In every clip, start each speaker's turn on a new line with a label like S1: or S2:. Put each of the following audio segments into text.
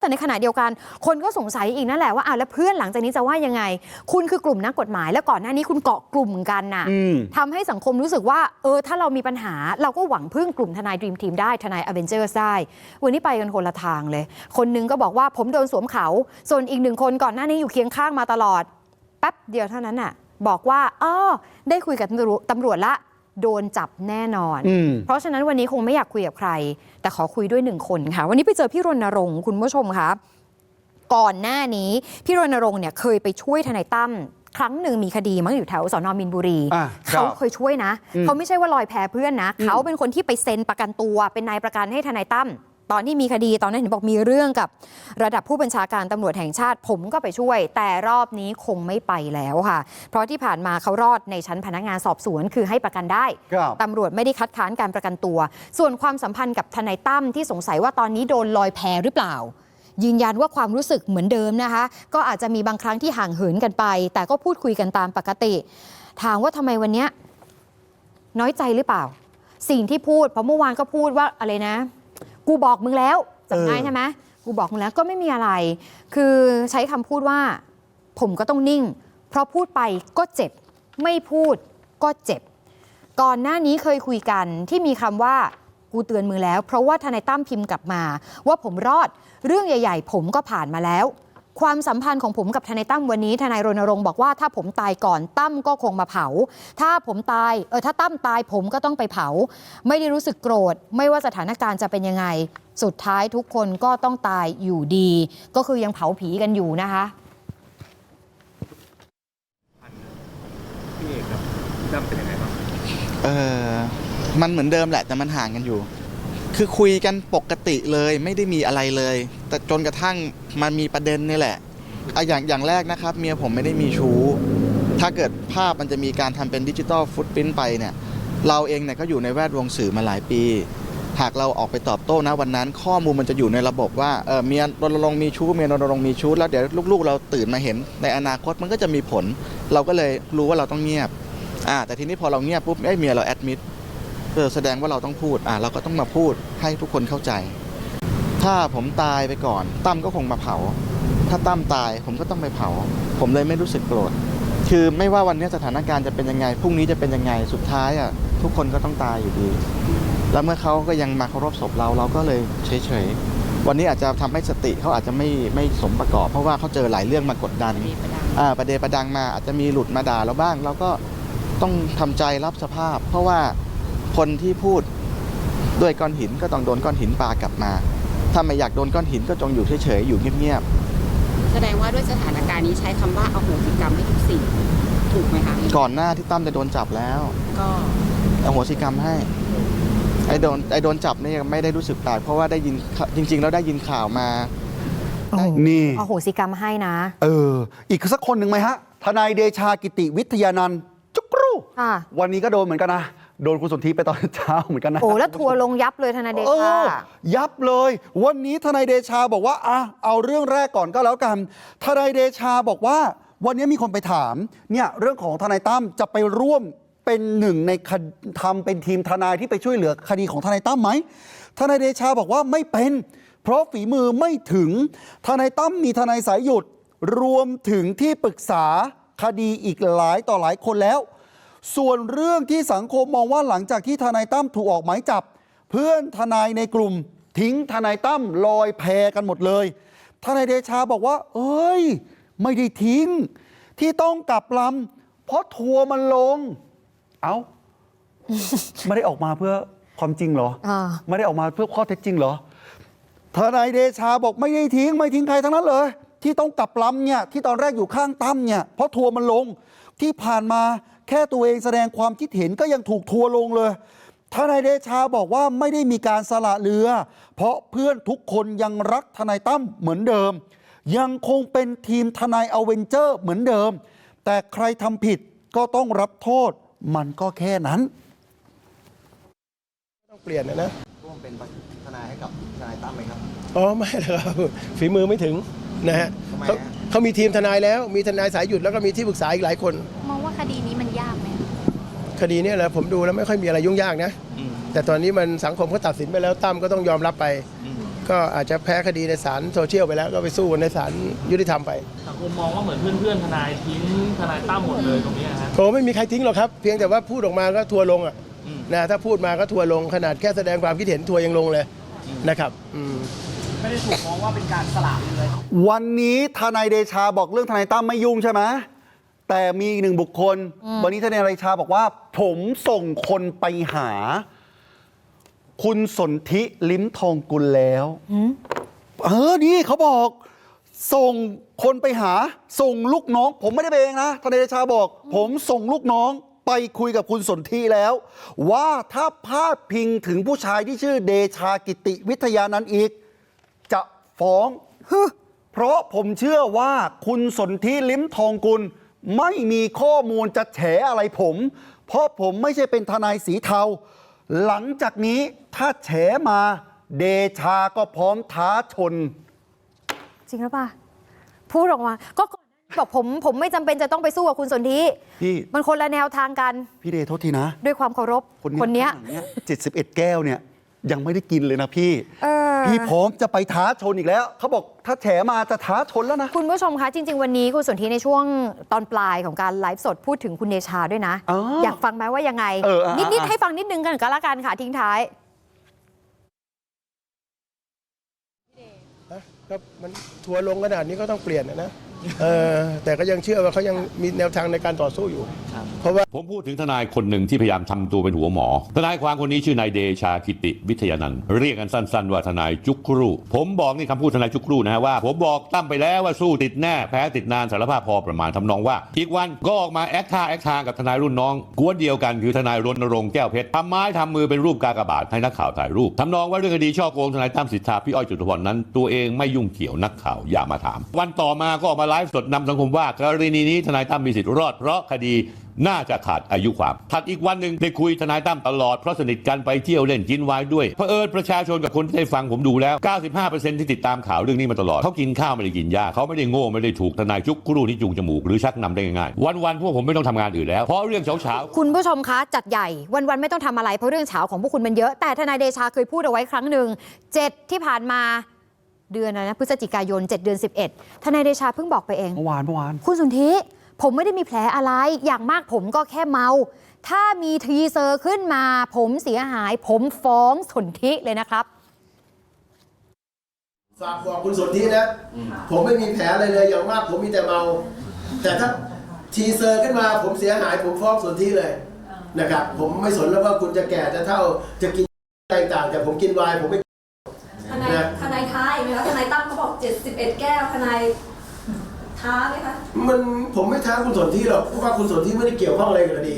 S1: แต่ในขณะเดียวกันคนก็สงสัยอีกนั่นแหละว่าอ้าวแล้วเพื่อนหลังจากนี้จะว่ายังไง คุณคือกลุ่มนักกฎหมาย แล้วก่อนหน้านี้คุณเกาะกลุ่มกันน่ะ
S2: อืม
S1: ทำให้สังคมรู้สึกว่า เออ ถ้าเรามีปัญหา เราก็หวังพึ่งกลุ่มทนายดีมทีมได้ทนายอเวนเจอร์ได้ วันนี้ไปกันคนละทางเลย คนหนึงก็บอกว่าผมโดนสวมเขา ส่วนอีกหนึ่งคนก่อนหน้านี้อยู่เคียงข้างมาตลอดแป๊บเดียวเท่านั้นน่ะบอกว่าอ๋อได้คุยกับตำรวจตำรวจละ โดนจับแน่นอน
S2: อืม
S1: เพราะฉะนั้นวันนี้คงไม่อยากคุยกับใคร แต่ขอคุยด้วยหนึ่งคนค่ะ วันนี้ไปเจอพี่รณรงค์คุณผู้ชมคะก่อนหน้านี้พี่รณรงค์เนี่ยเคยไปช่วยทนายตั้มครั้งหนึ่งมีคดีมั้งอยู่แถวสอนอมินบุรี
S2: อะครับ
S1: เขาเคยช่วยนะ
S2: อืม
S1: เขาไม่ใช่ว่าลอยแพเพื่อนนะ เขาเป็นคนที่ไปเซ็นประกันตัว เป็นนายประกันให้ทนายตั้ม ตอนที่มีคดีตอนนั้นเห็นบอกมีเรื่องกับระดับผู้บัญชาการตำรวจแห่งชาติ ผมก็ไปช่วย แต่รอบนี้คงไม่ไปแล้วค่ะ เพราะที่ผ่านมาเขารอดในชั้นพนักงานสอบสวนคือให้ประกันได้
S2: ครับ
S1: ตำรวจไม่ได้คัดค้านการประกันตัว ส่วนความสัมพันธ์กับทนายตั้มที่สงสัยว่าตอนนี้โดนลอยแพหรือเปล่ายืนยันว่าความรู้สึกเหมือนเดิมนะคะ ก็อาจจะมีบางครั้งที่ห่างเหินกันไป แต่ก็พูดคุยกันตามปกติ ถามว่าทำไมวันเนี้ยน้อยใจหรือเปล่า สิ่งที่พูดเพราะเมื่อวานก็พูดว่าอะไรนะ กูบอกมึงแล้วจำได้
S2: เออ
S1: ใช่ไหมกูบอกมึงแล้วก็ไม่มีอะไร คือใช้คำพูดว่า ผมก็ต้องนิ่ง เพราะพูดไปก็เจ็บ ไม่พูดก็เจ็บ ก่อนหน้านี้เคยคุยกันที่มีคำว่ากูเตือนมือแล้ว เพราะว่าทนายตั้มพิมพ์กลับมา ว่าผมรอดเรื่องใหญ่ ๆ ผมก็ผ่านมาแล้ว ความสัมพันธ์ของผมกับทนายตั้มวันนี้ทนายรณรงค์บอกว่าถ้าผมตายก่อนตั้มก็คงมาเผา ถ้าผมตายเออถ้าตั้มตายผมก็ต้องไปเผา ไม่ได้รู้สึกโกรธ ไม่ว่าสถานการณ์จะเป็นยังไง สุดท้ายทุกคนก็ต้องตายอยู่ดี ก็คือยังเผาผีกันอยู่นะคะ
S3: พี่เอกครับดำเป็นยังไงบ้าง
S4: เออมันเหมือนเดิมแหละแต่มันห่างกันอยู่ คือคุยกันปกติเลยไม่ได้มีอะไรเลย แต่จนกระทั่งมันมีประเด็นนี่แหละอะอย่างอย่างแรกนะครับ เมียผมไม่ได้มีชู้ ถ้าเกิดภาพมันจะมีการทำเป็นดิจิตอลฟุตปรินต์ไปเนี่ย เราเองเนี่ยก็อยู่ในแวดวงสื่อมาหลายปี หากเราออกไปตอบโต้นะวันนั้น ข้อมูลมันจะอยู่ในระบบว่าเออเมียรณรงค์มีชู้เมียรณรงค์มีชู้แล้วเดี๋ยวลูกๆ เราตื่นมาเห็น ในอนาคตมันก็จะมีผล เราก็เลยรู้ว่าเราต้องเงียบอ่าแต่ทีนี้พอเราเงียบปุ๊บไอ้เมียเราแอดมิด เออแสดงว่าเราต้องพูดอ่าเราก็ต้องมาพูดให้ทุกคนเข้าใจ ถ้าผมตายไปก่อน ตั้มก็คงมาเผา ถ้าตั้มตายผมก็ต้องไปเผา ผมเลยไม่รู้สึกโกรธคือไม่ว่าวันนี้สถานการณ์จะเป็นยังไงพรุ่งนี้จะเป็นยังไงสุดท้ายอะทุกคนก็ต้องตายอยู่ดี แล้วเมื่อเขาก็ยังมาเคารพศพเราเราก็เลยเฉยๆวันนี้อาจจะทำให้สติเขาอาจจะไม่ไม่สมประกอบ เพราะว่าเขาเจอหลายเรื่องมากดดันอ่าประเดประดังมาอาจจะมีหลุดมาด่าเราบ้าง เราก็ต้องทำใจรับสภาพ เพราะว่า คนที่พูดด้วยก้อนหินก็ต้องโดนก้อนหินปากลับมา ถ้าไม่อยากโดนก้อนหินก็จงอยู่เฉยๆ อยู่เงียบ
S5: แสดงว่าด้วยสถานการณ์นี้ใช้คำว่าเอาโหสิกรรมให้ทุกสิ่งถูกไหมคะ
S4: ๆก่อนหน้าที่ตั้มจะโดนจับแล้ว
S5: ก็
S4: อโหสิกรรมให้ไอ้โดนไอ้โดนจับนี่ไม่ได้รู้สึกแปลกเพราะว่าได้ยินจริง ๆ แล้วได้ยินข่าวมา
S2: นี่
S1: โอ้โหสิกรรมให้นะ
S2: เออ อีกสักคนหนึ่งไหมฮะ ทนายเดชากิติวิทยานันท์จุกรู
S1: ค่ะ
S2: วันนี้ก็โดนเหมือนกันนะ โดนคุณสนธิไปตอนเช้าเหมือนกันนะ
S1: โอ้แล้วทัวร์ลงยับเลยทนายเด
S2: เอ
S1: ชา
S2: อยับเลย วันนี้ทนายเดชาบอกว่าอะเอาเรื่องแรกก่อนก็แล้วกัน ทนายเดชาบอกว่า วันนี้มีคนไปถาม เนี่ยเรื่องของทนายตั้มจะไปร่วมเป็นหนึ่งในคดทำเป็นทีมทนายที่ไปช่วยเหลือคดีของทนายตั้มไหมทนายเดชาบอกว่าไม่เป็น เพราะฝีมือไม่ถึงทนายตั้มมีทนายสายหยุดรวมถึงที่ปรึกษาคดีอีกหลายต่อหลายคนแล้ว ส่วนเรื่องที่สังคมมองว่าหลังจากที่ทนายตั้มถูกออกหมายจับ เพื่อนทนายในกลุ่ม ทิ้งทนายตั้มลอยแพกันหมดเลย ทนายเดชาบอกว่า เอ้ย ไม่ได้ทิ้ง ที่ต้องกลับลำเพราะทัวร์มันลง เอ้าไม่ได้ออกมาเพื่อความจริงเหรอ
S1: อ่า
S2: ไม่ได้ออกมาเพื่อข้อเท็จจริงเหรอทนายเดชาบอกไม่ได้ทิ้ง ไม่ทิ้งใครทั้งนั้นเลย ที่ต้องกลับลำเนี่ยที่ตอนแรกอยู่ข้างตั้มเนี่ยเพราะทัวร์มันลงที่ผ่านมา แค่ตัวเองแสดงความคิดเห็นก็ยังถูกทัวร์ลงเลยทนายเดชาบอกว่าไม่ได้มีการสละเรือ เพราะเพื่อนทุกคนยังรักทนายตั้มเหมือนเดิม ยังคงเป็นทีมทนายอเวนเจอร์เหมือนเดิม แต่ใครทำผิดก็ต้องรับโทษมันก็แค่นั้น
S3: ต้องเปลี่ยนนะนะ
S4: ร่วมเป็นทนายให้กับทนายตั้มไหมครับ
S3: อ๋อไม่หรอกครับฝีมือไม่ถึงนะฮะ
S4: ทำไม
S3: เขา
S4: ฮะ
S3: เขามีทีมทนายแล้วมีทนายสายหยุดแล้วก็มีที่ปรึกษาอีกหลายคน
S6: มองว่า คดีนี้มันยากไหม
S3: คดีเนี้แหละผมดูแล้วไม่ค่อยมีอะไรยุ่งยากนะแต่ตอนนี้มันสังคมเขาตัดสินไปแล้วตั้มก็ต้องยอมรับไปก็
S7: ก็อาจจะแพ้คดีในศาลโซเชียลไปแล้วก็ไปสู้กันในศาลยุติธรรมไป
S8: สังคมมองว่าเหมือนเพื่อนๆทนายทิ้งทนายตั้มหมดเลยตรงนี้ฮะ
S7: โอ้ไม่มีใครทิ้งหรอกครับ เพียงแต่ว่าพูดออกมาก็ทัวร์ลงอะนะถ้าพูดมาก็ทัวร์ลงขนาดแค่แสดงความคิดเห็นทัวร์ยังลงเลยนะครับอืม
S8: ไม่ได้ถูกมองว่าเป็นการสลายเลย
S2: วันนี้ทนายเดชาบอกเรื่องทนายตั้มไม่ยุ่งใช่ไหม แต่มีอีกหนึ่งบุคคล วันนี้ทนายเดชาบอกว่า ผมส่งคนไปหา คุณสนธิลิ้มทองกุลแล้ว เออ นี่เขาบอก ส่งคนไปหา ส่งลูกน้อง ผมไม่ได้ไปเองนะทนายเดชาบอก ผมส่งลูกน้องไปคุยกับคุณสนธิแล้ว ว่าถ้าพาดพิงถึงผู้ชายที่ชื่อเดชากิติวิทยานันท์อีก จะฟ้องฮึเพราะผมเชื่อว่าคุณสนธิลิ้มทองกุล ไม่มีข้อมูลจะแฉอะไรผม เพราะผมไม่ใช่เป็นทนายสีเทา หลังจากนี้ถ้าแฉมาเดชาก็พร้อมท้าชน
S1: จริงหรือเปล่าพูดออกมาก็ก่อนหน้านี้บอกผมผมไม่จำเป็นจะต้องไปสู้กับคุณสนธิ
S2: พี่
S1: มันคนละแนวทางกัน
S2: พี่เดชโทษทีนะ
S1: ด้วยความเคารพ
S2: คนเนี้ย
S1: เนี้ย
S2: ข้างหลังเนี้ย71แก้วเนี่ย ยังไม่ได้กินเลยนะพี่
S1: เออ
S2: พี่พร้อมจะไปท้าชนอีกแล้ว เขาบอกถ้าแฉมาจะท้าชนแล้วนะ
S1: คุณผู้ชมคะ จริง ๆ วันนี้คุณสนธิในช่วงตอนปลายของการไลฟ์สดพูดถึงคุณเดชาด้วยนะ
S2: อ๋ออ
S1: อยากฟังไหมว่ายังไง
S2: เอออะ
S1: นิด
S2: อะ
S1: ๆให้ฟังนิดนึงกันก็แล้วกันค่ะทิ้งท้าย
S7: นะก็มันทัวร์ลงขนาดนี้ก็ต้องเปลี่ยนนะนะ เออแต่ก็ยังเชื่อว่าเขายังมีแนวทางในการต่อสู้อยู่ เพราะว่า
S9: ผมพูดถึงทนายคนหนึ่งที่พยายามทำตัวเป็นหัวหมอ ทนายความคนนี้ชื่อนายเดชากิติวิทยานันท์เรียกกันสั้นๆว่าทนายจุกครู ผมบอกนี่คำพูดทนายจุกครูนะฮะว่า ผมบอกตั้มไปแล้วว่าสู้ติดแน่แพ้ติดนานสารภาพพอประมาณทำนองว่า อีกวันก็ออกมาแอคท่าแอคทางกับทนายรุ่นน้อง กวนเดียวกันคือทนายรณรงค์แก้วเพชรทำไม้ทำมือเป็นรูปกากบาทให้นักข่าวถ่ายรูปทำนองว่าเรื่องคดีช่อโกงทนายตั้มสิทธาพี่อ้อยจุตุพรนั้น ตัวเองไม่ยุ่งเกี่ยวนักข่าวอย่ามาถาม วันต่อมาก็ออกมาไลฟ์สดนำสังคมว่ากรณีนี้ทนายตั้มมีสิทธิ์รอดเพราะคดีน่าจะขาดอายุความ ถัดอีกวันหนึ่งได้คุยทนายตั้มตลอด เพราะสนิทกันไปเที่ยวเล่นกินไวน์ด้วยเพอเอิญประชาชนกับคนที่ได้ฟังผมดูแล้ว 95%ที่ติดตามข่าวเรื่องนี้มาตลอดเขากินข้าวไม่ได้กินยาเขาไม่ได้โง่ไม่ได้ถูกทนายจุกกรูที่จูงจมูกหรือชักนำได้ง่ายๆวันๆพวกผมไม่ต้องทำงานอื่นแล้วเพราะเรื่องเช้าๆ
S1: คุณผู้ชมคะจัดใหญ่วันๆไม่ต้องทำอะไรเพราะเรื่องเฉาของพวกคุณมันเยอะแต่ทนายเดชาเคยพูดเอาไว้ครั้งหนึ่งเจ็ดที่ผ่านมา เดือนอะไรนะพฤศจิกายน 7 เดือน 11 ทนายเดชาเพิ่งบอกไปเอง
S2: เมื่อวานเมื่อวาน
S1: คุณสุนทิผมไม่ได้มีแผลอะไร อย่างมากผมก็แค่เมา ถ้ามีทีเซอร์ขึ้นมา ผมเสียหาย ผมฟ้องสนทิเลยนะครับ
S7: ฝากบอกคุณสนธินะ ผมไม่มีแผลอะไรเลย อย่างมากผมมีแต่เมา แต่ถ้าทีเซอร์ขึ้นมา ผมเสียหาย ผมฟ้องสนธิเลยนะครับ ผมไม่สนแล้วว่าคุณจะแก่จะเท่าจะกินอะไรต่างๆแต่ผมกินไวน์ผมไม่
S10: ทนาย
S7: นะ
S10: ทนายท้าอีก ไหมคะทนายตั้มเขาบอก71 แก้วทนายท้าไหมคะ
S7: มันผมไม่ท้าคุณสนธิหรอกเพราะว่าคุณสนธิไม่ได้เกี่ยวข้องอะไรกับคดี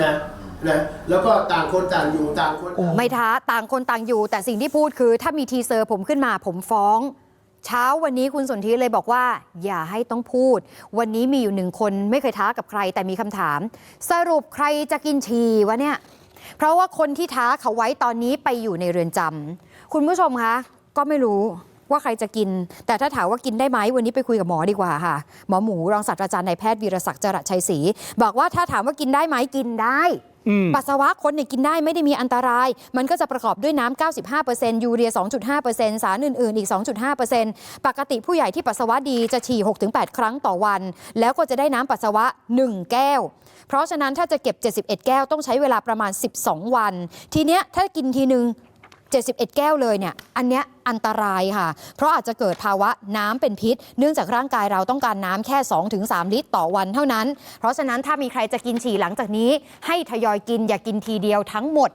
S7: นะนะแล้วก็ต่างคนต่างอยู่ต่างคน
S1: ไม่ท้าต่างคนต่างอยู่ แต่สิ่งที่พูดคือ ถ้ามีทีเซอร์ผมขึ้นมาผมฟ้อง เช้าวันนี้คุณสนธิเลยบอกว่า อย่าให้ต้องพูด วันนี้มีอยู่หนึ่งคนไม่เคยท้ากับใครแต่มีคำถาม สรุปใครจะกินฉี่วะเนี่ย เพราะว่าคนที่ท้าเขาไว้ตอนนี้ไปอยู่ในเรือนจำคุณผู้ชมคะ ก็ไม่รู้ว่าใครจะกิน แต่ถ้าถามว่ากินได้ไหมวันนี้ไปคุยกับหมอดีกว่าค่ะ หมอหมูรองศาสตราจารย์นายแพทย์วีรศักดิ์จรัสชัยศรีบอกว่าถ้าถามว่ากินได้ไหมกินได้ปัสสาวะคนเนี่ยกินได้ไม่ได้มีอันตราย มันก็จะประกอบด้วยน้ำ 95%ยูเรีย 2.5%สารอื่น ๆ อีก 2.5%ปกติผู้ใหญ่ที่ปัสสาวะดีจะฉี่ 6-8 ครั้งต่อวัน แล้วก็จะได้น้ำปัสสาวะ 1 แก้ว เพราะฉะนั้นถ้าจะเก็บ 71 แก้วต้องใช้เวลาประมาณ 12 วัน ทีเนี้ยถ้ากินทีนึง 71 แก้วเลยเนี่ยอันเนี้ยอันตรายค่ะ เพราะอาจจะเกิดภาวะน้ำเป็นพิษ เนื่องจากร่างกายเราต้องการน้ำแค่ 2-3 ลิตรต่อวันเท่านั้น เพราะฉะนั้นถ้ามีใครจะกินฉี่หลังจากนี้ ให้ทยอยกินอย่ากกินทีเดียวทั้งหมด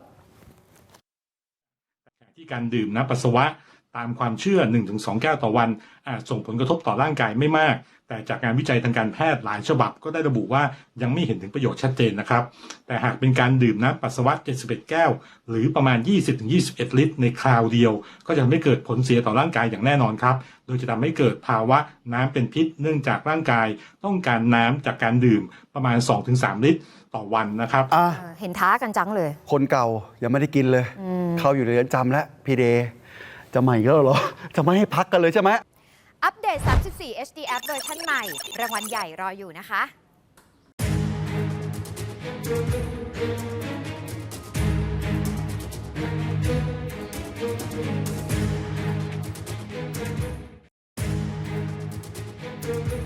S11: ที่การดื่มน้ำปัสสาวะ ตามความเชื่อ 1-2 แก้วต่อวันอาจส่งผลกระทบต่อร่างกายไม่มาก แต่จากงานวิจัยทางการแพทย์หลายฉบับก็ได้ระบุว่ายังไม่เห็นถึงประโยชน์ชัดเจนนะครับ แต่หากเป็นการดื่มน้ำปัสสาวะ 71 แก้ว หรือประมาณ 20-21 ลิตร ในคราวเดียว ก็จะทำให้เกิดผลเสียต่อร่างกายอย่างแน่นอนครับ โดยจะทำให้เกิดภาวะน้ำเป็นพิษ เนื่องจากร่างกายต้องการน้ำจากการดื่มประมาณ 2-3 ลิตรต่อวันนะครับ
S2: อะ
S1: เห็นท้ากันจังเลย
S2: คนเก่ายังไม่ได้กินเลย เข้าอยู่ในเรือนจำแล้วพี่เด จะใหม่ก็เหรอ จะไม่ให้พักกันเลยใช่ไหม
S1: อัปเดต 34 HD App เวอร์ชันใหม่ รางวัลใหญ่รออยู่นะคะ thank you